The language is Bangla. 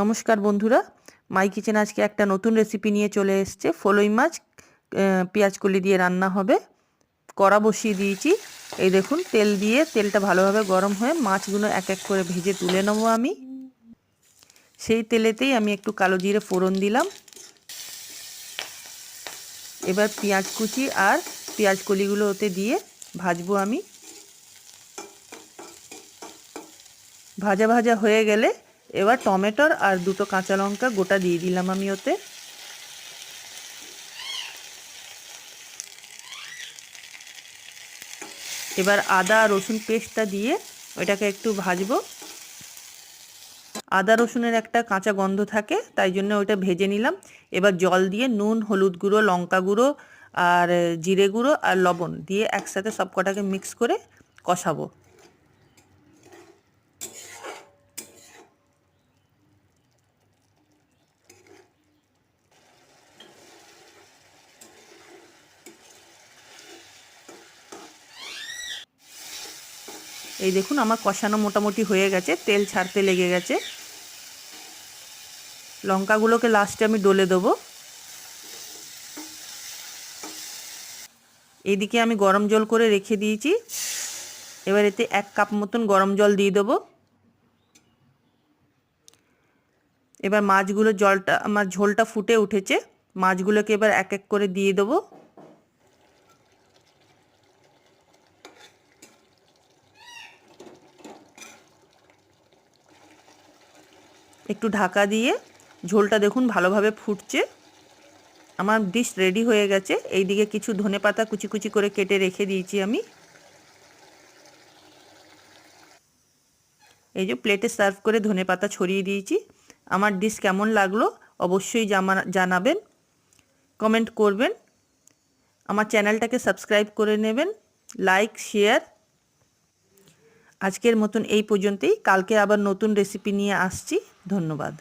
নমস্কার বন্ধুরা, মাই কিচেন আজকে একটা নতুন রেসিপি নিয়ে চলে এসছে। ফলই মাছ কলি দিয়ে রান্না হবে। কড়া বসিয়ে দিয়েছি। এই দেখুন, তেল দিয়ে তেলটা ভালোভাবে গরম হয়ে মাছগুলো এক এক করে ভেজে তুলে নেব আমি। সেই তেলেতেই আমি একটু কালো জিরে ফোড়ন দিলাম। এবার পেঁয়াজ কুচি আর পেঁয়াজ কলিগুলো ওতে দিয়ে ভাজবো আমি। ভাজা ভাজা হয়ে গেলে এবার টমেটোর আর দুটো কাঁচা লঙ্কা গোটা দিয়ে দিলাম আমি ওতে। এবার আদা রসুন পেস্টটা দিয়ে ওইটাকে একটু ভাজবো। আদা রসুনের একটা কাঁচা গন্ধ থাকে, তাই জন্য ওইটা ভেজে নিলাম। এবার জল দিয়ে নুন, হলুদ গুঁড়ো, লঙ্কা গুঁড়ো আর জিরে গুঁড়ো আর লবণ দিয়ে একসাথে সব কটাকে মিক্স করে কষাবো। এই দেখুন, আমার কষানো মোটামুটি হয়ে গেছে, তেল ছাড়তে লেগে গেছে। লঙ্কাগুলোকে লাস্টে আমি ডলে দেবো। এইদিকে আমি গরম জল করে রেখে দিয়েছি। এবার এতে এক কাপ মতন গরম জল দিয়ে দেবো। এবার মাছগুলো জলটা, আমার ঝোলটা ফুটে উঠেছে। মাছগুলোকে এবার এক এক করে দিয়ে দেবো। একটু ঢাকা দিয়ে ঝোলটা দেখুন ভালোভাবে ফুটছে। আমার ডিশ রেডি হয়ে গেছে। এইদিকে কিছু ধনে পাতা কুচি কুচি করে কেটে রেখে দিয়েছি আমি। এই যে প্লেটে সার্ভ করে ধনে পাতা ছড়িয়ে দিয়েছি। আমার ডিশ কেমন লাগল অবশ্যই জানাবেন। কমেন্ট করবেন। আমার চ্যানেলটাকে সাবস্ক্রাইব করে নেবেন। লাইক শেয়ার আজকের মতন এই পর্যন্তই। কালকে আবার নতুন রেসিপি নিয়ে আসছি। ধন্যবাদ।